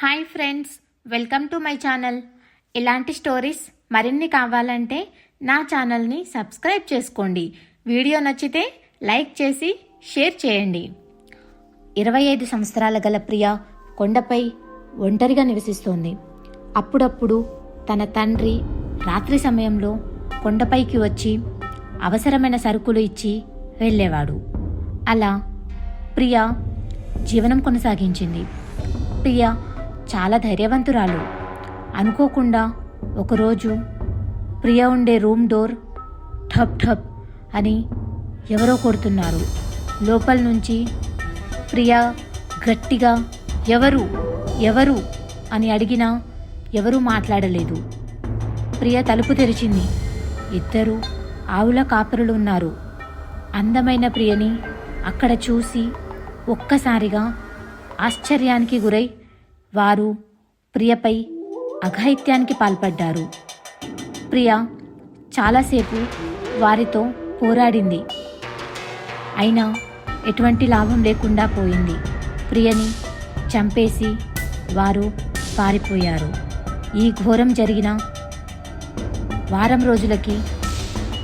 Hi friends welcome to my channel. ఇలాంటి stories మరిన్ని కావాలంటే నా ఛానల్ని సబ్స్క్రైబ్ చేసుకోండి. వీడియో నచ్చితే లైక్ చేసి షేర్ చేయండి. ఇరవై ఐదు సంవత్సరాల గల ప్రియ కొండపై ఒంటరిగా నివసిస్తోంది. అప్పుడప్పుడు తన తండ్రి రాత్రి సమయంలో కొండపైకి వచ్చి అవసరమైన సరుకులు ఇచ్చి వెళ్ళేవాడు. అలా ప్రియ జీవనం కొనసాగించింది. ప్రియ చాలా ధైర్యవంతురాలు. అనుకోకుండా ఒకరోజు ప్రియ ఉండే రూమ్ డోర్ ఠప్ ఠప్ అని ఎవరో కొడుతున్నారు. లోపల నుంచి ప్రియ గట్టిగా ఎవరు ఎవరు అని అడిగినా ఎవరూ మాట్లాడలేదు. ప్రియ తలుపు తెరిచింది. ఇద్దరు ఆవుల కాపరులు ఉన్నారు. అందమైన ప్రియని అక్కడ చూసి ఒక్కసారిగా ఆశ్చర్యానికి గురై వారు ప్రియపై అఘాయిత్యానికి పాల్పడ్డారు. ప్రియ చాలాసేపు వారితో పోరాడింది. అయినా ఎటువంటి లాభం లేకుండా పోయింది. ప్రియని చంపేసి వారు పారిపోయారు. ఈ ఘోరం జరిగిన వారం రోజులకి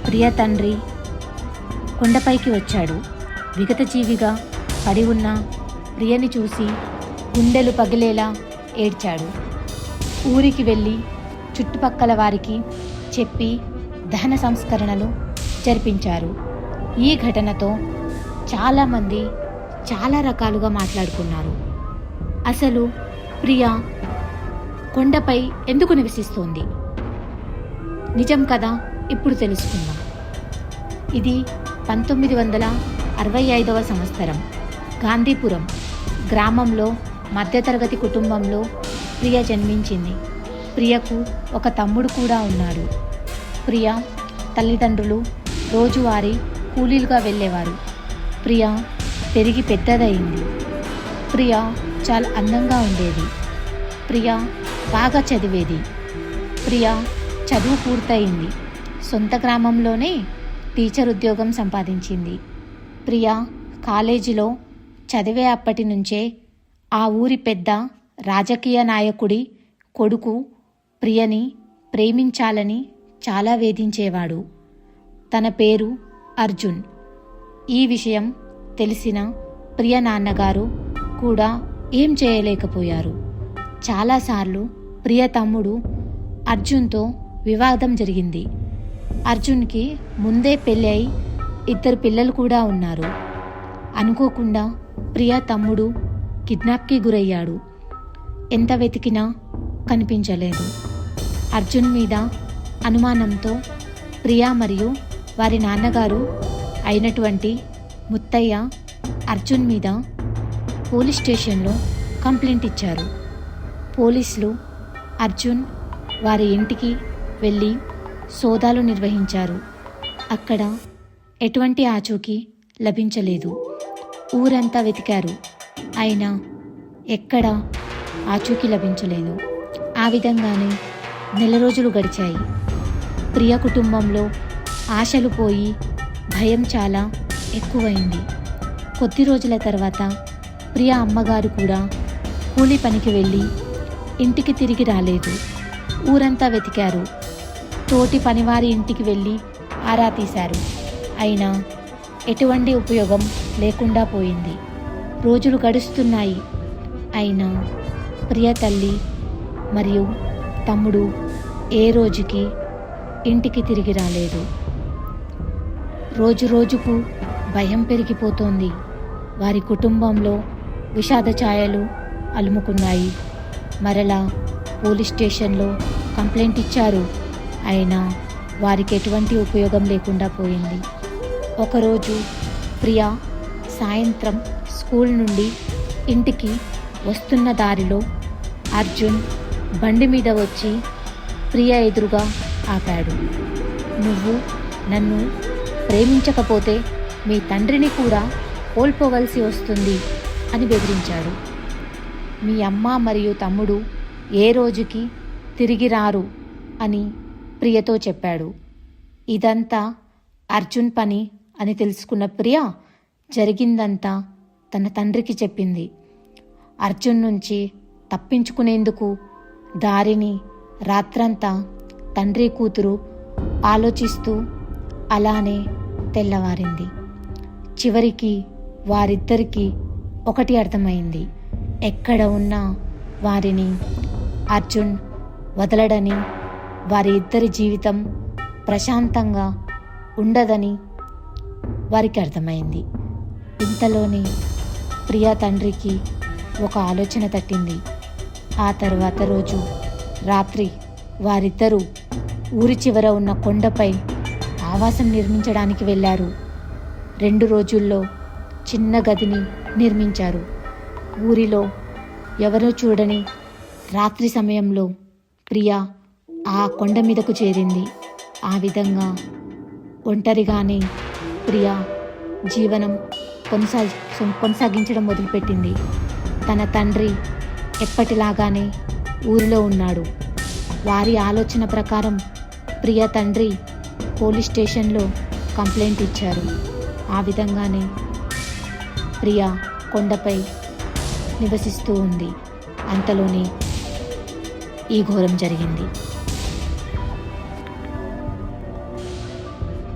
ప్రియ తండ్రి కొండపైకి వచ్చాడు. విగతజీవిగా పడి ఉన్న ప్రియని చూసి గుండెలు పగిలేలా ఏడ్చాడు. ఊరికి వెళ్ళి చుట్టుపక్కల వారికి చెప్పి దహన సంస్కరణలు జరిపించారు. ఈ ఘటనతో చాలామంది చాలా రకాలుగా మాట్లాడుకున్నారు. అసలు ప్రియ కొండపై ఎందుకు నివసిస్తోంది? నిజం కదా ఇప్పుడు తెలుసుకుందాం. ఇది పంతొమ్మిది వందల అరవై ఐదవ సంవత్సరం. గాంధీపురం గ్రామంలో మధ్యతరగతి కుటుంబంలో ప్రియ జన్మించింది. ప్రియకు ఒక తమ్ముడు కూడా ఉన్నాడు. ప్రియ తల్లిదండ్రులు రోజువారీ కూలీలుగా వెళ్ళేవారు. ప్రియ పెరిగి పెద్దదయింది ప్రియ చాలా అందంగా ఉండేది. ప్రియ బాగా చదివేది. ప్రియ చదువు పూర్తయింది. సొంత గ్రామంలోనే టీచర్ ఉద్యోగం సంపాదించింది. ప్రియ కాలేజీలో చదివే అప్పటి నుంచే ఆ ఊరి పెద్ద రాజకీయ నాయకుడి కొడుకు ప్రియని ప్రేమించాలని చాలా వేధించేవాడు. తన పేరు అర్జున్. ఈ విషయం తెలిసిన ప్రియ నాన్నగారు కూడా ఏం చేయలేకపోయారు. చాలాసార్లు ప్రియ తమ్ముడు అర్జున్తో వివాదం జరిగింది. అర్జున్కి ముందే పెళ్ళి అయి ఇద్దరు పిల్లలు కూడా ఉన్నారు. అనుకోకుండా ప్రియ తమ్ముడు కిడ్నాప్కి గురయ్యాడు. ఎంత వెతికినా కనిపించలేదు. అర్జున్ మీద అనుమానంతో ప్రియా మరియు వారి నాన్నగారు అయినటువంటి ముత్తయ్య అర్జున్ మీద పోలీస్ స్టేషన్లో కంప్లైంట్ ఇచ్చారు. పోలీసులు అర్జున్ వారి ఇంటికి వెళ్ళి సోదాలు నిర్వహించారు. అక్కడ ఎటువంటి ఆచూకీ లభించలేదు. ఊరంతా వెతికారు. అయినా ఎక్కడ ఆచూకీ లభించలేదు. ఆ విధంగానే నెల రోజులు గడిచాయి. ప్రియ కుటుంబంలో ఆశలు పోయి భయం చాలా ఎక్కువైంది. కొద్ది రోజుల తర్వాత ప్రియ అమ్మగారు కూడా కూలి పనికి వెళ్ళి ఇంటికి తిరిగి రాలేదు. ఊరంతా వెతికారు. తోటి పనివారి ఇంటికి వెళ్ళి ఆరా తీశారు. అయినా ఎటువంటి ఉపయోగం లేకుండా పోయింది. రోజులు గడుస్తున్నాయి. అయినా ప్రియ తల్లి మరియు తమ్ముడు ఏ రోజుకి ఇంటికి తిరిగి రాలేదు. రోజు రోజుకు భయం పెరిగిపోతోంది. వారి కుటుంబంలో విషాద ఛాయలు అలుముకున్నాయి. మరలా పోలీస్ స్టేషన్లో కంప్లైంట్ ఇచ్చారు. అయినా వారికి ఎటువంటి ఉపయోగం లేకుండా పోయింది. ఒకరోజు ప్రియా సాయంత్రం స్కూల్ నుండి ఇంటికి వస్తున్న దారిలో అర్జున్ బండి మీద వచ్చి ప్రియ ఎదురుగా ఆపాడు. నువ్వు నన్ను ప్రేమించకపోతే మీ తండ్రిని కూడా కోల్పోవలసి వస్తుంది అని బెదిరించాడు. మీ అమ్మ మరియు తమ్ముడు ఏ రోజుకి తిరిగి రారు అని ప్రియతో చెప్పాడు. ఇదంతా అర్జున్ పని అని తెలుసుకున్న ప్రియ జరిగిందంతా తన తండ్రికి చెప్పింది. అర్జున్ నుంచి తప్పించుకునేందుకు దారిని రాత్రంతా తండ్రి కూతురు ఆలోచిస్తూ అలానే తెల్లవారింది. చివరికి వారిద్దరికీ ఒకటి అర్థమైంది. ఎక్కడ ఉన్నా వారిని అర్జున్ వదలడని వారి ఇద్దరి జీవితం ప్రశాంతంగా ఉండదని వారికి అర్థమైంది. ఇంతలోనే ప్రియా తండ్రికి ఒక ఆలోచన తట్టింది. ఆ తర్వాత రోజు రాత్రి వారిద్దరూ ఊరి చివర ఉన్న కొండపై ఆవాసం నిర్మించడానికి వెళ్ళారు. రెండు రోజుల్లో చిన్న గదిని నిర్మించారు. ఊరిలో ఎవరో చూడని రాత్రి సమయంలో ప్రియా ఆ కొండ మీదకు చేరింది. ఆ విధంగా ఒంటరిగానే ప్రియా జీవనం కొనసాగి కొనసాగించడం మొదలుపెట్టింది. తన తండ్రి ఎప్పటిలాగానే ఊరిలో ఉన్నాడు. వారి ఆలోచన ప్రకారం ప్రియ తండ్రి పోలీస్ స్టేషన్లో కంప్లైంట్ ఇచ్చారు. ఆ విధంగానే ప్రియ కొండపై నివసిస్తూ ఉంది. అంతలోనే ఈ ఘోరం జరిగింది.